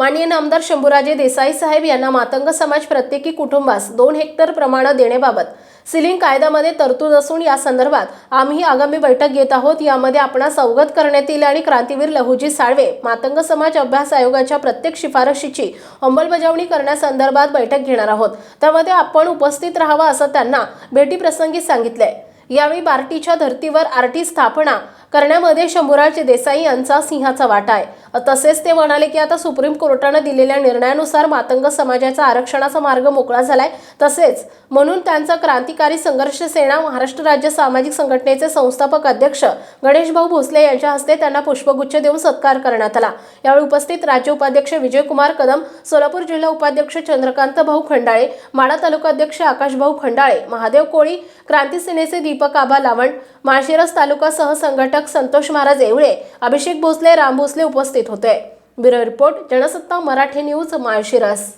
माननीय नामदार शंभूराजे देसाई साहेब यांना मातंग समाज प्रत्येकी कुटुंबास दोन हेक्टर प्रमाणे देण्याबाबत सिलिंग कायद्यामध्ये तरतूद असून या संदर्भात आम्ही आगामी बैठक घेत आहोत. यामध्ये आपणास अवगत करण्यात येईल आणि क्रांतीवीर लहुजी साळवे मातंग समाज अभ्यास आयोगाच्या प्रत्येक शिफारशीची अंमलबजावणी करण्यासंदर्भात बैठक घेणार आहोत. त्यामध्ये आपण उपस्थित राहावा असं त्यांना भेटीप्रसंगी सांगितलंय. यावेळी बार्टीच्या धर्तीवर आरटी स्थापना करण्यामध्ये शंभूराज देसाई यांचा सिंहाचा वाटा आहे. तसेच ते म्हणाले की आता सुप्रीम कोर्टानं दिलेल्या निर्णयानुसार मातंग समाजाचा आरक्षणाचा मार्ग मोकळा झालाय. तसेच म्हणून त्यांचा क्रांतिकारी संघर्ष सेना महाराष्ट्र राज्य सामाजिक संघटनेचे संस्थापक अध्यक्ष गणेशभाऊ भोसले यांच्या हस्ते त्यांना पुष्पगुच्छ देऊन सत्कार करण्यात आला. यावेळी उपस्थित राज्य उपाध्यक्ष विजयकुमार कदम सोलापूर जिल्हा उपाध्यक्ष चंद्रकांत भाऊ खंडाळे माडा तालुका अध्यक्ष आकाशभाऊ खंडाळे महादेव कोळी क्रांती सेनेचे दीपक आबा लावण माळशिरस तालुका सहसंघटक संतोष महाराज येवळे अभिषेक भोसले राम भोसले उपस्थित होते. Bureau report Jansatta Marathi news Malshiras.